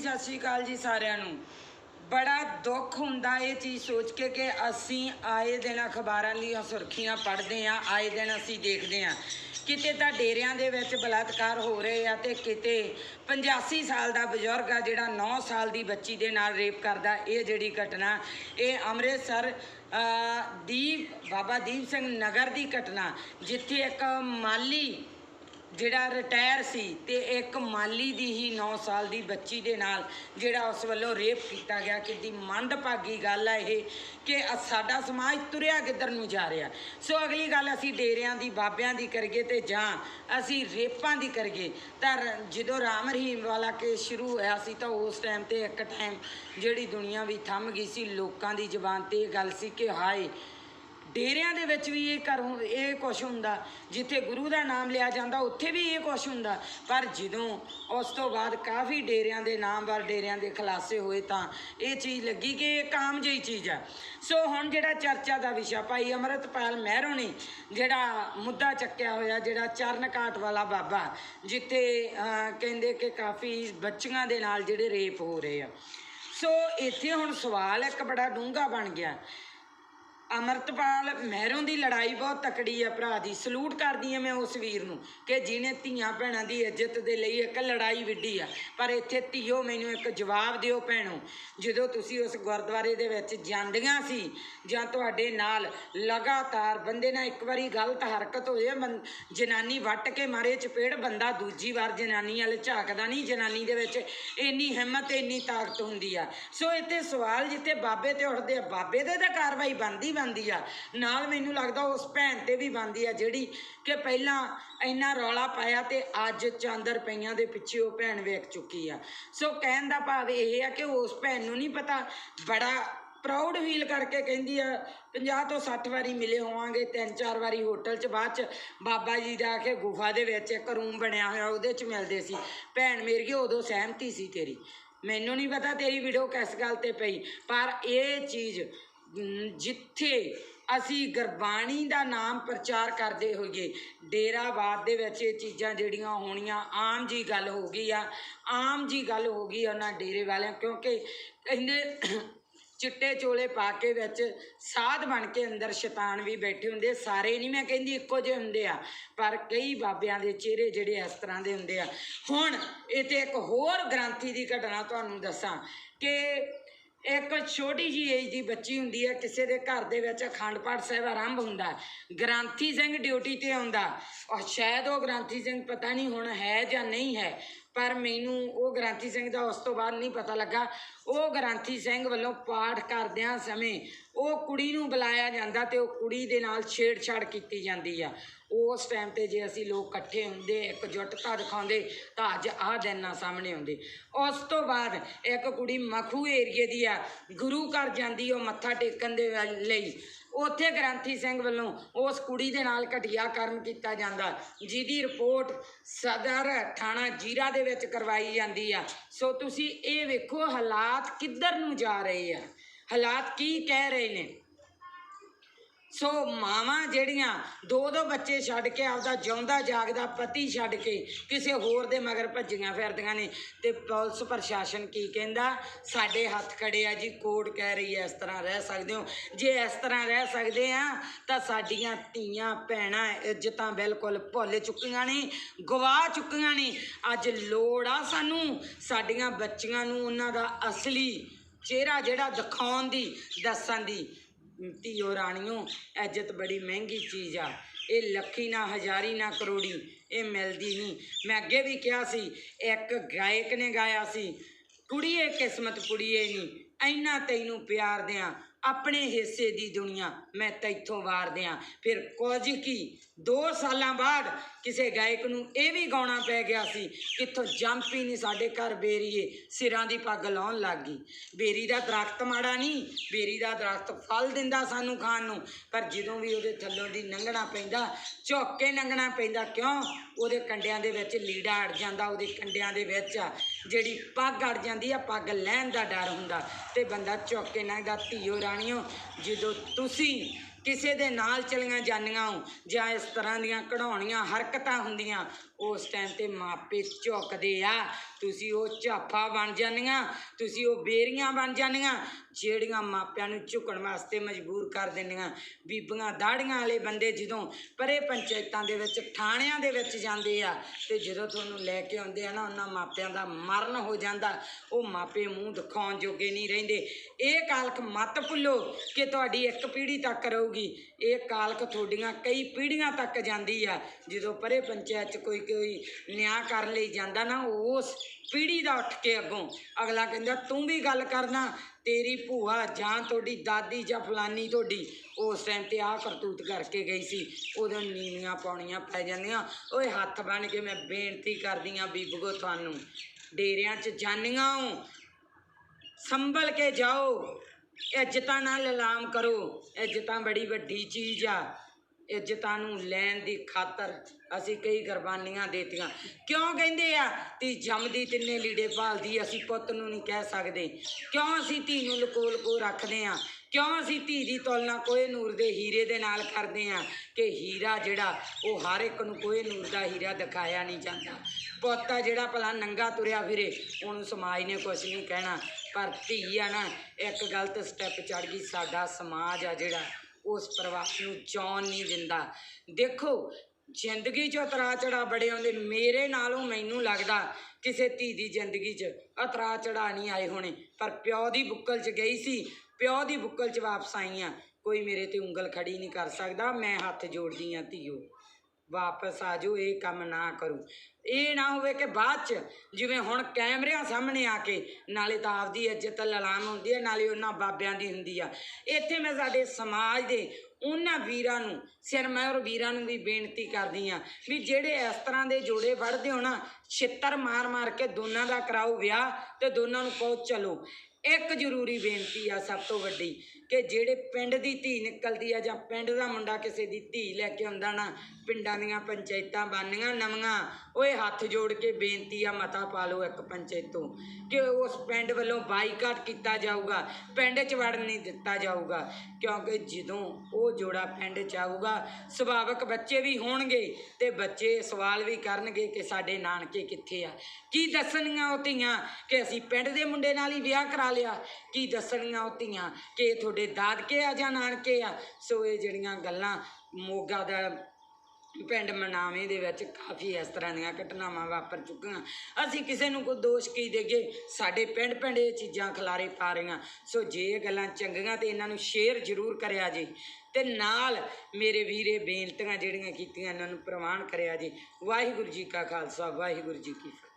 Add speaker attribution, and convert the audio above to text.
Speaker 1: ਸਤਿ ਸ਼੍ਰੀ ਅਕਾਲ ਜੀ ਸਾਰਿਆਂ ਨੂੰ। ਬੜਾ ਦੁੱਖ ਹੁੰਦਾ ਇਹ ਚੀਜ਼ ਸੋਚ ਕੇ ਕਿ ਅਸੀਂ ਆਏ ਦਿਨ ਅਖਬਾਰਾਂ ਦੀਆਂ ਸੁਰਖੀਆਂ ਪੜ੍ਹਦੇ ਆ ਆਏ ਦਿਨ ਅਸੀਂ ਦੇਖਦੇ ਆ ਕਿਤੇ ਤਾਂ ਡੇਰਿਆਂ ਦੇ ਵਿੱਚ ਬਲਾਤਕਾਰ ਹੋ ਰਹੇ ਆ ਤੇ ਕਿਤੇ 85 ਸਾਲ ਦਾ ਬਜ਼ੁਰਗ ਆ ਜਿਹੜਾ 9 ਸਾਲ ਦੀ ਬੱਚੀ ਦੇ ਨਾਲ ਰੇਪ ਕਰਦਾ, ਇਹ ਜਿਹੜੀ ਘਟਨਾ, ਇਹ ਅੰਮ੍ਰਿਤਸਰ ਦੀ ਬਾਬਾ ਦੀਪ ਸਿੰਘ ਨਗਰ ਦੀ ਘਟਨਾ, ਜਿੱਥੇ ਇੱਕ ਮਾਲੀ ਜਿਹੜਾ ਰਿਟਾਇਰ ਸੀ ਤੇ ਇੱਕ ਮਾਲੀ ਦੀ ਹੀ 9 ਸਾਲ ਦੀ ਬੱਚੀ ਦੇ ਨਾਲ ਜਿਹੜਾ ਉਸ ਵੱਲੋਂ ਰੇਪ ਕੀਤਾ ਗਿਆ ਕਿੰਨੀ ਮੰਦਭਾਗੀ ਗੱਲ ਆ ਇਹ ਕਿ ਅ- ਸਾਡਾ ਸਮਾਜ ਤੁਰਿਆ ਕਿੱਧਰ ਨੂੰ ਜਾ ਰਿਹਾ। ਸੋ ਅਗਲੀ ਗੱਲ ਅਸੀਂ ਡੇਰਿਆਂ ਦੀ, ਬਾਬਿਆਂ ਦੀ ਕਰੀਏ ਤੇ ਜਾਂ ਅਸੀਂ ਰੇਪਾਂ ਦੀ ਕਰੀਏ, ਤਾਂ ਰ- ਜਦੋਂ ਰਾਮ ਰਹੀਮ ਵਾਲਾ ਕੇਸ ਸ਼ੁਰੂ ਹੋਇਆ ਸੀ ਤਾਂ ਉਸ ਟਾਈਮ ਤੇ ਇੱਕ ਟਾਈਮ ਜਿਹੜੀ ਦੁਨੀਆ ਵੀ ਥੰਮ ਗਈ ਸੀ, ਲੋਕਾਂ ਦੀ ਜ਼ੁਬਾਨ ਤੇ ਇਹ ਗੱਲ ਸੀ ਕਿ ਹਾਏ ਡੇਰਿਆਂ ਦੇ ਵਿੱਚ ਵੀ ਇਹ ਕਰ ਇਹ ਕੁਛ ਹੁੰਦਾ, ਜਿੱਥੇ ਗੁਰੂ ਦਾ ਨਾਮ ਲਿਆ ਜਾਂਦਾ, ਉੱਥੇ ਵੀ ਇਹ ਕੁਛ ਹੁੰਦਾ। ਪਰ ਜਦੋਂ ਉਸ ਤੋਂ ਬਾਅਦ ਕਾਫੀ ਡੇਰਿਆਂ ਦੇ ਨਾਮਵਰ ਡੇਰਿਆਂ ਦੇ ਖਲਾਸੇ ਹੋਏ ਤਾਂ ਇਹ ਚੀਜ਼ ਲੱਗੀ ਕਿ ਇਹ ਕਾਮ ਜਿਹੀ ਚੀਜ਼ ਆ। ਸੋ ਹੁਣ ਜਿਹੜਾ ਚਰਚਾ ਦਾ ਵਿਸ਼ਾ, ਭਾਈ ਅਮਰਤਪਾਲ ਮਹਿਰੋ ਨੇ ਜਿਹੜਾ ਮੁੱਦਾ ਚੱਕਿਆ ਹੋਇਆ, ਜਿਹੜਾ ਚਰਨ ਘਾਟ ਵਾਲਾ ਬਾਬਾ, ਜਿੱਥੇ ਕਹਿੰਦੇ ਕਿ ਕਾਫੀ ਬੱਚੀਆਂ ਦੇ ਨਾਲ ਜਿਹੜੇ ਰੇਪ ਹੋ ਰਹੇ ਆ। ਸੋ ਇੱਥੇ ਹੁਣ ਸਵਾਲ ਇੱਕ ਬੜਾ ਡੂੰਘਾ ਬਣ ਗਿਆ। ਅਮਰਤਪਾਲ ਮਹਿਰੋਂ ਦੀ ਲੜਾਈ ਬਹੁਤ ਤਕੜੀ ਆ ਭਰਾ ਦੀ। ਸਲੂਟ ਕਰਦੀ ਆ ਮੈਂ ਉਸ ਵੀਰ ਨੂੰ ਕਿ ਜਿਹਨੇ ਧੀਆਂ ਭੈਣਾਂ ਦੀ ਇੱਜ਼ਤ ਦੇ ਲਈ ਇੱਕ ਲੜਾਈ ਵਿੱਢੀ ਆ। ਪਰ ਇੱਥੇ ਧੀਓ ਮੈਨੂੰ ਇੱਕ ਜਵਾਬ ਦਿਓ ਭੈਣੋ, ਜਦੋਂ ਤੁਸੀਂ ਉਸ ਗੁਰਦੁਆਰੇ ਦੇ ਵਿੱਚ ਜਾਂਦੀਆਂ ਸੀ ਜਾਂ ਤੁਹਾਡੇ ਨਾਲ ਲਗਾਤਾਰ ਬੰਦੇ ਨਾਲ ਇੱਕ ਵਾਰੀ ਗਲਤ ਹਰਕਤ ਹੋ ਜਾਏ ਬੰ- ਜਨਾਨੀ ਵੱਟ ਕੇ ਮਾਰੇ ਚਪੇੜ, ਬੰਦਾ ਦੂਜੀ ਵਾਰ ਜਨਾਨੀ ਵਾਲੇ ਝਾਕਦਾ ਨਹੀਂ, ਜਨਾਨੀ ਦੇ ਵਿੱਚ ਇੰਨੀ ਹਿੰਮਤ, ਇੰਨੀ ਤਾਕਤ ਹੁੰਦੀ ਆ। ਸੋ ਇੱਥੇ ਸਵਾਲ ਜਿੱਥੇ ਬਾਬੇ ਤੇ ਉੱਠਦੇ ਆ, ਬਾਬੇ ਦੇ ਤਾਂ ਕਾਰਵਾਈ ਬਣਦੀ ਬੰਦੀ ਆ। ਨਾਲ ਮੈਨੂੰ ਲੱਗਦਾ ਉਸ ਭੈਣ ਤੇ ਵੀ ਬਣਦੀ ਆ ਜਿਹੜੀ ਕਿ ਪਹਿਲਾਂ ਇੰਨਾ ਰੌਲਾ ਪਾਇਆ ਤੇ ਅੱਜ ਚਾਂਦਰ ਪਈਆਂ ਦੇ ਪਿੱਛੇ ਉਹ ਭੈਣ ਵੇਖ ਚੁੱਕੀ ਆ। ਸੋ ਕਹਿਣ ਦਾ ਭਾਵ ਇਹ ਆ ਕਿ ਉਸ ਭੈਣ ਨੂੰ ਨਹੀਂ ਪਤਾ, ਬੜਾ ਪ੍ਰਾਊਡ ਫੀਲ ਕਰਕੇ ਕਹਿੰਦੀ ਆ 50 ਤੋਂ 60 ਵਾਰੀ ਮਿਲੇ ਹੋਵਾਂਗੇ, ਤਿੰਨ ਚਾਰ ਵਾਰੀ ਹੋਟਲ 'ਚ ਬਾਅਦ 'ਚ ਬਾਬਾ ਜੀ ਦਾ ਕੇ ਗੁਫਾ ਦੇ ਵਿੱਚ ਇੱਕ ਰੂਮ ਬਣਿਆ ਹੋਇਆ ਉਹਦੇ 'ਚ ਮਿਲਦੇ ਸੀ। ਭੈਣ ਮੇਰੀ ਉਦੋਂ ਸਹਿਮਤੀ ਸੀ ਤੇਰੀ। ਮੈਨੂੰ ਨਹੀਂ ਪਤਾ ਤੇਰੀ ਵੀਡੀਓ ਕਿਸ ਗੱਲ ਤੇ ਪਈ, ਪਰ ਇਹ ਚੀਜ਼ ਜਿੱਥੇ ਅਸੀਂ ਗੁਰਬਾਣੀ ਦਾ ਨਾਮ ਪ੍ਰਚਾਰ ਕਰਦੇ ਹੋਈਏ, ਡੇਰਾਵਾਦ ਦੇ ਵਿੱਚ ਇਹ ਚੀਜ਼ਾਂ ਜਿਹੜੀਆਂ ਹੋਣੀਆਂ, ਆਮ ਜੀ ਗੱਲ ਹੋ ਗਈ ਆ, ਆਮ ਜੀ ਗੱਲ ਹੋ ਗਈ ਉਹਨਾਂ ਡੇਰੇ ਵਾਲਿਆਂ, ਕਿਉਂਕਿ ਕਹਿੰਦੇ ਚਿੱਟੇ ਚੋਲੇ ਪਾ ਕੇ ਵਿੱਚ ਸਾਧ ਬਣ ਕੇ ਅੰਦਰ ਸ਼ੈਤਾਨ ਵੀ ਬੈਠੇ ਹੁੰਦੇ ਸਾਰੇ ਨਹੀਂ ਮੈਂ ਕਹਿੰਦੀ ਇੱਕੋ ਜਿਹੇ ਹੁੰਦੇ ਆ, ਪਰ ਕਈ ਬਾਬਿਆਂ ਦੇ ਚਿਹਰੇ ਜਿਹੜੇ ਇਸ ਤਰ੍ਹਾਂ ਦੇ ਹੁੰਦੇ ਆ। ਹੁਣ, ਇਹ ਤੇ ਇੱਕ ਹੋਰ ਗ੍ਰੰਥੀ ਦੀ ਘਟਨਾ ਤੁਹਾਨੂੰ ਦੱਸਾਂ ਕਿ ਇੱਕ ਛੋਟੀ ਜੀ ਏਜ ਦੀ ਬੱਚੀ ਹੁੰਦੀ ਹੈ, ਕਿਸੇ ਦੇ ਘਰ ਦੇ ਵਿੱਚ ਅਖੰਡ ਪਾਠ ਸਾਹਿਬ ਆਰੰਭ ਹੁੰਦਾ ਹੈ। ਗ੍ਰਾਂਥੀ ਸਿੰਘ ਡਿਊਟੀ ਤੇ ਆਉਂਦਾ ਔਰ ਸ਼ਾਇਦ ਉਹ ਗ੍ਰਾਂਥੀ ਸਿੰਘ ਪਤਾ ਨਹੀਂ ਹੁਣ ਹੈ ਜਾਂ ਨਹੀਂ ਹੈ, ਪਰ ਮੈਨੂੰ ਉਹ ਗ੍ਰਾਂਥੀ ਸਿੰਘ ਦਾ ਉਸ ਤੋਂ ਬਾਅਦ ਨਹੀਂ ਪਤਾ ਲੱਗਾ ਉਹ ਗ੍ਰਾਂਥੀ ਸਿੰਘ ਵੱਲੋਂ ਪਾਠ ਕਰਦਿਆਂ ਸਮੇਂ ਉਹ ਕੁੜੀ ਨੂੰ ਬੁਲਾਇਆ ਜਾਂਦਾ ਤੇ ਉਹ ਕੁੜੀ ਦੇ ਨਾਲ ਛੇੜਛਾੜ ਕੀਤੀ ਜਾਂਦੀ ਆ। ਉਸ ਟਾਈਮ ਤੇ ਜੇ ਅਸੀਂ ਲੋਕ ਇਕੱਠੇ ਹੁੰਦੇ ਇਕਜੁੱਟਤਾ ਦਿਖਾਉਂਦੇ, ਤਾਂ ਅੱਜ ਆਹ ਦਿਨ ਨਾ ਸਾਹਮਣੇ ਆਉਂਦੇ। ਉਸ ਤੋਂ ਬਾਅਦ ਇੱਕ ਕੁੜੀ ਮਖੂ ਏਰੀਏ ਦੀ ਆ, ਗੁਰੂ ਘਰ ਜਾਂਦੀ ਉਹ ਮੱਥਾ ਟੇਕਣ ਦੇ ਵੱਲ- ਲਈ। ਉੱਥੇ ਗ੍ਰੰਥੀ ਸਿੰਘ ਵੱਲੋਂ ਉਸ ਕੁੜੀ ਦੇ ਨਾਲ ਘਟੀਆ ਕਰਮ ਕੀਤਾ ਜਾਂਦਾ। ਜਿਹਦੀ ਰਿਪੋਰਟ ਸਦਰ ਥਾਣਾ ਜੀਰਾ ਦੇ ਵਿੱਚ ਕਰਵਾਈ ਜਾਂਦੀ ਆ। ਸੋ ਤੁਸੀਂ ਇਹ ਵੇਖੋ ਹਾਲਾਤ ਕਿੱਧਰ ਨੂੰ ਜਾ ਰਹੇ ਆ। ਹਾਲਾਤ ਕੀ ਕਹਿ ਰਹੇ ਨੇ? ਸੋ ਮਾਵਾਂ ਜਿਹੜੀਆਂ ਦੋ ਦੋ ਬੱਚੇ ਛੱਡ ਕੇ ਆਪਦਾ ਜਿਉਂਦਾ ਜਾਗਦਾ ਪਤੀ ਛੱਡ ਕੇ ਕਿਸੇ ਹੋਰ ਦੇ ਮਗਰ ਭੱਜੀਆਂ ਫਿਰਦੀਆਂ ਨੇ ਤੇ ਪੁਲਿਸ ਪ੍ਰਸ਼ਾਸਨ ਕੀ ਕਹਿੰਦਾ? ਸਾਡੇ ਹੱਥ ਖੜੇ ਆ ਜੀ, ਕੋਰਟ ਕਹਿ ਰਹੀ ਹੈ ਇਸ ਤਰ੍ਹਾਂ ਰਹਿ ਸਕਦੇ ਹੋ। ਜੇ ਇਸ ਤਰ੍ਹਾਂ ਰਹਿ ਸਕਦੇ ਆ, ਤਾਂ ਸਾਡੀਆਂ ਧੀਆਂ ਭੈਣਾਂ ਇੱਜ਼ਤਾਂ ਬਿਲਕੁਲ ਭੁੱਲ ਚੁੱਕੀਆਂ ਨੇ ਗਵਾ ਚੁੱਕੀਆਂ ਨੇ। ਅੱਜ ਲੋੜ ਆ ਸਾਨੂੰ, ਸਾਡੀਆਂ ਬੱਚੀਆਂ ਨੂੰ ਉਹਨਾਂ ਦਾ ਅਸਲੀ ਚਿਹਰਾ ਜਿਹੜਾ ਦਿਖਾਉਣ ਦੀ, ਦੱਸਣ ਦੀ। ਧੀਓ ਰਾਣੀਓ, ਇੱਜ਼ਤ ਬੜੀ ਮਹਿੰਗੀ ਚੀਜ਼ ਆ। ਇਹ ਲੱਖੀ ਨਾ, ਹਜ਼ਾਰੀ ਨਾ ਕਰੋੜੀ, ਇਹ ਮਿਲਦੀ ਨਹੀਂ। ਮੈਂ ਅੱਗੇ ਵੀ ਕਿਹਾ ਸੀ, ਇੱਕ ਗਾਇਕ ਨੇ ਗਾਇਆ ਸੀ, ਕੁੜੀਏ ਕਿਸਮਤ ਕੁੜੀਏ ਨਹੀਂ ਐਨਾ ਤੈਨੂੰ ਪਿਆਰ ਦਿਆਂ। ਆਪਣੇ ਹਿੱਸੇ ਦੀ ਦੁਨੀਆ ਮੈਂ ਤੈਥੋਂ ਵਾਰ ਦਿਆਂ। ਫਿਰ ਕੁਝ ਕੀ? 2 ਸਾਲਾਂ ਬਾਅਦ ਕਿਸੇ ਗਾਇਕ ਨੂੰ ਇਹ ਵੀ ਗਾਉਣਾ ਪੈ ਗਿਆ ਸੀ, ਕਿੱਥੋਂ ਜੰਪ ਹੀ ਨਹੀਂ ਸਾਡੇ ਘਰ ਬੇਰੀਏ, ਸਿਰਾਂ ਦੀ ਪੱਗ ਲਾਉਣ ਲੱਗ ਗਈ। ਬੇਰੀ ਦਾ ਦਰਖਤ ਮਾੜਾ ਨਹੀਂ, ਬੇਰੀ ਦਾ ਦਰਖਤ ਫਲ ਦਿੰਦਾ ਸਾਨੂੰ ਖਾਣ ਨੂੰ, ਪਰ ਜਦੋਂ ਵੀ ਉਹਦੇ ਥੱਲੋਂ ਦੀ ਲੰਘਣਾ ਪੈਂਦਾ ਝੁੱਕ ਕੇ ਲੰਘਣਾ ਪੈਂਦਾ, ਕਿਉਂ? ਉਹਦੇ ਕੰਡਿਆਂ ਦੇ ਵਿੱਚ ਲੀੜਾ ਅੜ ਜਾਂਦਾ, ਉਹਦੇ ਕੰਡਿਆਂ ਦੇ ਵਿੱਚ ਜਿਹੜੀ ਪੱਗ ਅੜ ਜਾਂਦੀ ਆ, ਪੱਗ ਲੈਣ ਦਾ ਡਰ ਹੁੰਦਾ ਤੇ ਬੰਦਾ ਚੁੱਕ ਕੇ ਲੰਘਦਾ ਧੀਓ ਰਾਣੀਓ, ਜਦੋਂ ਤੁਸੀਂ ਕਿਸੇ ਦੇ ਨਾਲ ਚਲੀਆਂ ਜਾਂਦੀਆਂ ਹੋ ਜਾਂ ਇਸ ਤਰ੍ਹਾਂ ਦੀਆਂ ਕਢਾਉਣੀਆਂ ਹਰਕਤਾਂ ਹੁੰਦੀਆਂ, ਉਸ ਟਾਈਮ ਤੇ ਮਾਪੇ ਝੁਕਦੇ ਆ। ਤੁਸੀਂ ਉਹ ਝਾਫਾ ਬਣ ਜਾਂਦੀਆਂ, ਤੁਸੀਂ ਉਹ ਬੇਰੀਆਂ ਬਣ ਜਾਂਦੀਆਂ, ਜਿਹੜੀਆਂ ਮਾਪਿਆਂ ਨੂੰ ਝੁਕਣ ਵਾਸਤੇ ਮਜਬੂਰ ਕਰ ਦਿੰਦੀਆਂ। ਬੀਬੀਆਂ ਦਾੜੀਆਂ ਵਾਲੇ ਬੰਦੇ ਜਦੋਂ ਪਰੇ ਪੰਚਾਇਤਾਂ ਦੇ ਵਿੱਚ, ਥਾਣਿਆਂ ਦੇ ਵਿੱਚ ਜਾਂਦੇ ਆ, ਤੇ ਜਦੋਂ ਤੁਹਾਨੂੰ ਲੈ ਕੇ ਆਉਂਦੇ ਆ ਨਾ, ਉਹਨਾਂ ਮਾਪਿਆਂ ਦਾ ਮਰਨ ਹੋ ਜਾਂਦਾ। ਉਹ ਮਾਪੇ ਮੂੰਹ ਦਿਖਾਉਣ ਜੋਗੇ ਨਹੀਂ ਰਹਿੰਦੇ। ਇਹ ਕਾਲਕ ਮਤ ਭੁੱਲੋ ਕਿ ਤੁਹਾਡੀ ਇੱਕ ਪੀੜ੍ਹੀ ਤੱਕ ਰਹੂਗੀ ਇਹ ਕਾਲਕ ਤੁਹਾਡੀਆਂ ਕਈ ਪੀੜ੍ਹੀਆਂ ਤੱਕ ਜਾਂਦੀ ਆ। ਜਦੋਂ ਪਰੇ ਪੰਚਾਇਤ 'ਚ ਕੋਈ ਕੋਈ ਨਿਆਂ ਕਰਨ ਲਈ ਜਾਂਦਾ ਨਾ, ਉਸ ਪੀੜ੍ਹੀ ਦਾ ਉੱਠ ਕੇ ਅੱਗੋਂ ਅਗਲਾ ਕਹਿੰਦਾ, ਤੂੰ ਵੀ ਗੱਲ ਕਰਨਾ, ਤੇਰੀ ਭੂਆ ਜਾਂ ਤੁਹਾਡੀ ਦਾਦੀ ਜਾਂ ਫਲਾਨੀ ਤੁਹਾਡੀ। ਉਸ ਟਾਈਮ ਤੇ ਆਹ ਕਰਤੂਤ ਕਰਕੇ ਗਈ ਸੀ। ਉਦੋਂ ਨੀਵੀਆਂ ਪਾਉਣੀਆਂ ਪੈ ਜਾਂਦੀਆਂ। ਓਏ ਹੱਥ ਬਣ ਕੇ ਮੈਂ ਬੇਨਤੀ ਕਰਦੀ ਆ ਬੀਬਗੋ ਤੁਹਾਨੂੰ, ਡੇਰਿਆਂ 'ਚ ਜਾਨੀਆਂ ਸੰਭਲ ਕੇ ਜਾਓ। ਇੱਜ਼ਤਾਂ ਨਾਲ ਨਿਲਾਮ ਕਰੋ। ਇੱਜ਼ਤਾਂ ਬੜੀ ਵੱਡੀ ਚੀਜ਼ ਆ। ਇੱਜ਼ਤਾਂ ਨੂੰ ਲੈਣ ਦੀ ਖਾਤਰ ਅਸੀਂ ਕਈ ਕੁਰਬਾਨੀਆਂ ਦੇਤੀਆਂ। ਕਿਉਂ ਕਹਿੰਦੇ ਆ? ਤੀ ਜੰਮਦੀ ਤਿੰਨੇ ਲੀੜੇ ਭਾਲਦੀ, ਅਸੀਂ ਪੁੱਤ ਨੂੰ ਨਹੀਂ ਕਹਿ ਸਕਦੇ। ਕਿਉਂ ਅਸੀਂ ਧੀ ਨੂੰ ਲਕੋ ਲਕੋ ਰੱਖਦੇ ਆ? ਕਿਉਂ ਅਸੀਂ ਧੀ ਦੀ ਤੁਲਨਾ ਕੋਏ ਨੂਰ ਦੇ ਹੀਰੇ ਦੇ ਨਾਲ ਕਰਦੇ ਆ ਕਿ ਹੀਰਾ ਜਿਹੜਾ ਉਹ ਹਰ ਇੱਕ ਨੂੰ ਕੋਏ ਨੂਰ ਦਾ ਹੀਰਾ ਦਿਖਾਇਆ ਨਹੀਂ ਜਾਂਦਾ। ਪੁੱਤ ਆ ਜਿਹੜਾ ਭਲਾ ਨੰਗਾ ਤੁਰਿਆ ਫਿਰੇ, ਉਹਨੂੰ ਸਮਾਜ ਨੇ ਕੁਝ ਨਹੀਂ ਕਹਿਣਾ। ਪਰ ਧੀ ਆ ਨਾ, ਇੱਕ ਗਲਤ ਸਟੈਪ ਚੜ ਗਈ। ਸਾਡਾ ਸਮਾਜ ਆ ਜਿਹੜਾ, ਉਸ ਪਰਿਵਾਰ ਨੂੰ ਚੌਣ ਨਹੀਂ ਦਿੰਦਾ। ਦੇਖੋ ਜ਼ਿੰਦਗੀ 'ਚ ਉਤਰਾ ਚੜਾ ਬੜੇ ਆਉਂਦੇ ਮੇਰੇ ਨਾਲੋਂ ਮੈਨੂੰ ਲੱਗਦਾ ਕਿਸੇ ਧੀ ਦੀ ਜ਼ਿੰਦਗੀ 'ਚ ਉਤਰਾ ਚੜਾ ਨਹੀਂ ਆਏ ਹੋਣੇ। ਪਰ ਪਿਓ ਦੀ ਬੁੱਕਲ 'ਚ ਗਈ ਸੀ, ਪਿਓ ਦੀ ਬੁੱਕਲ 'ਚ ਵਾਪਸ ਆਈ ਆ। ਕੋਈ ਮੇਰੇ ਤੇ ਉਂਗਲ ਖੜੀ ਨਹੀਂ ਕਰ ਸਕਦਾ, ਮੈਂ ਹੱਥ ਜੋੜਦੀ ਆ ਧੀਓ। ਵਾਪਸ ਆ ਜਾਓ, ਇਹ ਕੰਮ ਨਾ ਕਰੋ। ਇਹ ਨਾ ਹੋਵੇ ਕਿ ਬਾਅਦ ਚ ਜਿਵੇਂ ਹੁਣ ਕੈਮਰਿਆਂ ਸਾਹਮਣੇ ਆ ਕੇ ਨਾਲੇ ਤਾਂ ਆਪਦੀ ਇੱਜ਼ਤ ਲਲਾਮ ਹੁੰਦੀ ਹੈ ਨਾਲੇ ਉਹਨਾਂ ਬਾਬਿਆਂ ਦੀ ਹੁੰਦੀ ਆ। ਇੱਥੇ ਮੈਂ ਸਾਡੇ ਸਮਾਜ ਦੇ ਉਹਨਾਂ ਵੀਰਾਂ ਨੂੰ ਸਿਰ ਮੈਂ ਔਰ ਵੀਰਾਂ ਨੂੰ ਵੀ ਬੇਨਤੀ ਕਰਦੀ ਆ ਵੀ ਜਿਹੜੇ ਇਸ ਤਰ੍ਹਾਂ ਦੇ ਜੋੜੇ ਵੜਦੇ ਹੋ ਨਾ, ਛਿੱਤਰ ਮਾਰ ਮਾਰ ਕੇ ਦੋਨਾਂ ਦਾ ਕਰਾਓ ਵਿਆਹ ਤੇ ਦੋਨਾਂ ਨੂੰ ਪਹੁੰਚ ਚਲੋ। ਇੱਕ ਜ਼ਰੂਰੀ ਬੇਨਤੀ ਆ ਸਭ ਤੋਂ ਵੱਡੀ ਕਿ ਜਿਹੜੇ ਪਿੰਡ ਦੀ ਧੀ ਨਿਕਲਦੀ ਆ ਜਾਂ ਪਿੰਡ ਦਾ ਮੁੰਡਾ ਕਿਸੇ ਦੀ ਧੀ ਲੈ ਕੇ ਆਉਂਦਾ ਨਾ, ਪਿੰਡਾਂ ਦੀਆਂ ਪੰਚਾਇਤਾਂ ਬਣਨੀਆਂ ਨਵੀਆਂ, ਓਏ ਹੱਥ ਜੋੜ ਕੇ ਬੇਨਤੀ ਆ ਮਤਾ ਪਾ ਲਓ ਇੱਕ ਪੰਚਾਇਤੋਂ ਕਿ ਉਸ ਪਿੰਡ ਵੱਲੋਂ ਬਾਈਕਾਟ ਕੀਤਾ ਜਾਊਗਾ, ਪਿੰਡ 'ਚ ਵੜਨ ਨਹੀਂ ਦਿੱਤਾ ਜਾਊਗਾ, ਕਿਉਂਕਿ ਜਦੋਂ ਉਹ ਜੋੜਾ ਪਿੰਡ 'ਚ ਆਊਗਾ, ਸੁਭਾਵਿਕ ਬੱਚੇ ਵੀ ਹੋਣਗੇ ਤੇ ਬੱਚੇ ਸਵਾਲ ਵੀ ਕਰਨਗੇ ਕਿ ਸਾਡੇ ਨਾਨਕੇ ਕਿੱਥੇ ਆ। ਕੀ ਦੱਸਣੀਆਂ ਉਹ ਧੀਆਂ ਕਿ ਅਸੀਂ ਪਿੰਡ ਦੇ ਮੁੰਡੇ ਨਾਲ ਹੀ ਵਿਆਹ ਕਰਾ ਲਿਆ, ਕੀ ਦੱਸਣੀਆਂ ਉਹ ਧੀਆਂ? ਕਿ ਤੁਹਾਡੇ ਦਾਦਕੇ ਆ ਜਾਂ ਨਾਨਕੇ ਆ? ਸੋ ਇਹ ਜਿਹੜੀਆਂ ਗੱਲਾਂ ਮੋਗਾ ਦਾ ਪਿੰਡ ਮਨਾਵੇਂ ਦੇ ਵਿੱਚ ਕਾਫੀ ਇਸ ਤਰ੍ਹਾਂ ਦੀਆਂ ਘਟਨਾਵਾਂ ਵਾਪਰ ਚੁੱਕੀਆਂ। ਅਸੀਂ ਕਿਸੇ ਨੂੰ ਕੋਈ ਦੋਸ਼ ਕੀ ਦੇਗੇ ਸਾਡੇ ਪਿੰਡ ਪਿੰਡ ਇਹ ਚੀਜ਼ਾਂ ਖਲਾਰੇ ਪਾ ਰਹੀਆਂ। ਸੋ ਜੇ ਇਹ ਗੱਲਾਂ ਚੰਗੀਆਂ ਤੇ ਇਹਨਾਂ ਨੂੰ ਸ਼ੇਅਰ ਜ਼ਰੂਰ ਕਰਿਆ ਜੀ। ਤੇ ਨਾਲ ਮੇਰੇ ਵੀਰੇ ਬੇਨਤੀਆਂ ਜਿਹੜੀਆਂ ਕੀਤੀਆਂ ਇਹਨਾਂ ਨੂੰ ਪ੍ਰਵਾਨ ਕਰਿਆ ਜੀ। ਵਾਹਿਗੁਰੂ ਜੀ ਕਾ ਖਾਲਸਾ, ਵਾਹਿਗੁਰੂ ਜੀ ਕੀ ਫਤਿਹ।